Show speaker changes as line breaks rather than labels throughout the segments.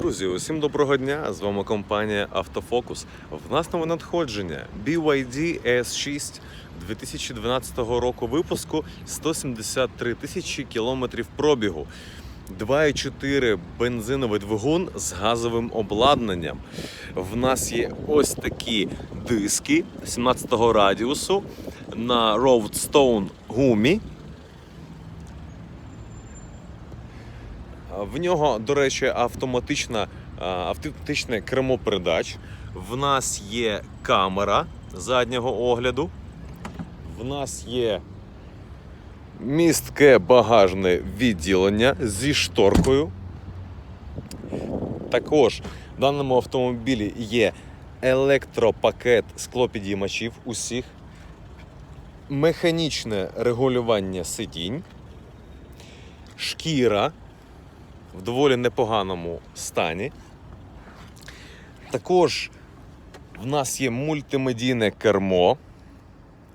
Друзі, усім доброго дня! З вами компанія Автофокус. В нас нове надходження BYD S6 2012 року випуску 173 тисячі кілометрів пробігу. 2,4 бензиновий двигун з газовим обладнанням. В нас є ось такі диски 17-го радіусу на Roadstone гумі. В нього, до речі, автоматична, а, автоматичне кермо передач. В нас є камера заднього огляду. В нас є містке багажне відділення зі шторкою. Також в даному автомобілі є електропакет склопідіймачів усіх, механічне регулювання сидінь, шкіра в доволі непоганому стані. Також в нас є мультимедійне кермо.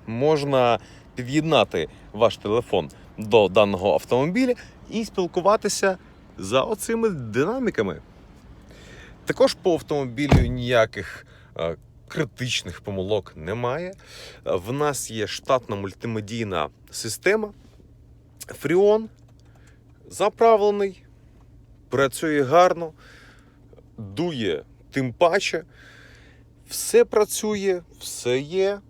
Можна під'єднати ваш телефон до даного автомобіля і спілкуватися за оцими динаміками. Також по автомобілю ніяких е, критичних помилок немає. В нас є штатна мультимедійна система. Фріон заправлений, працює гарно, дує тим паче. Все працює, все є.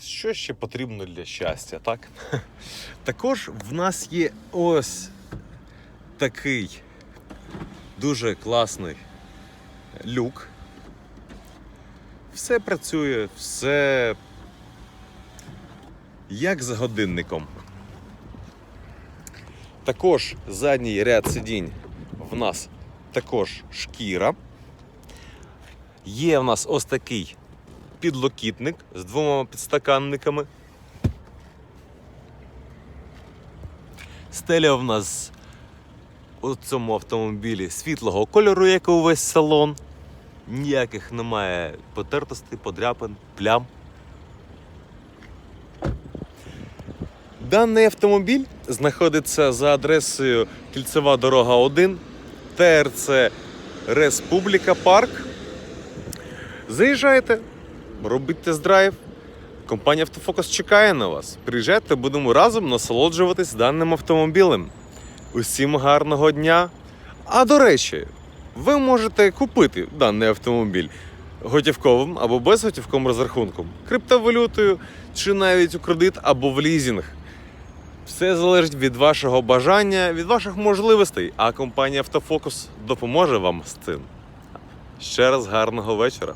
Що ще потрібно для щастя, так? Також в нас є ось такий дуже класний люк. Все працює, все як за годинником. Також задній ряд сидінь в нас також шкіра. Є в нас ось такий підлокітник з двома підстаканниками. Стеля в нас у цьому автомобілі світлого кольору, як і увесь салон. Ніяких немає потертостей, подряпин, плям. Даний автомобіль знаходиться за адресою Кільцева дорога 1, ТРЦ Республіка Парк. Заїжджайте, робіть тест-драйв. Компанія Автофокус чекає на вас. Приїжджайте, будемо разом насолоджуватись даним автомобілем. Усім гарного дня! А до речі, ви можете купити даний автомобіль готівковим або безготівковим розрахунком, криптовалютою чи навіть у кредит або в лізінг. Все залежить від вашого бажання, від ваших можливостей, а компанія Автофокус допоможе вам з цим. Ще раз гарного вечора.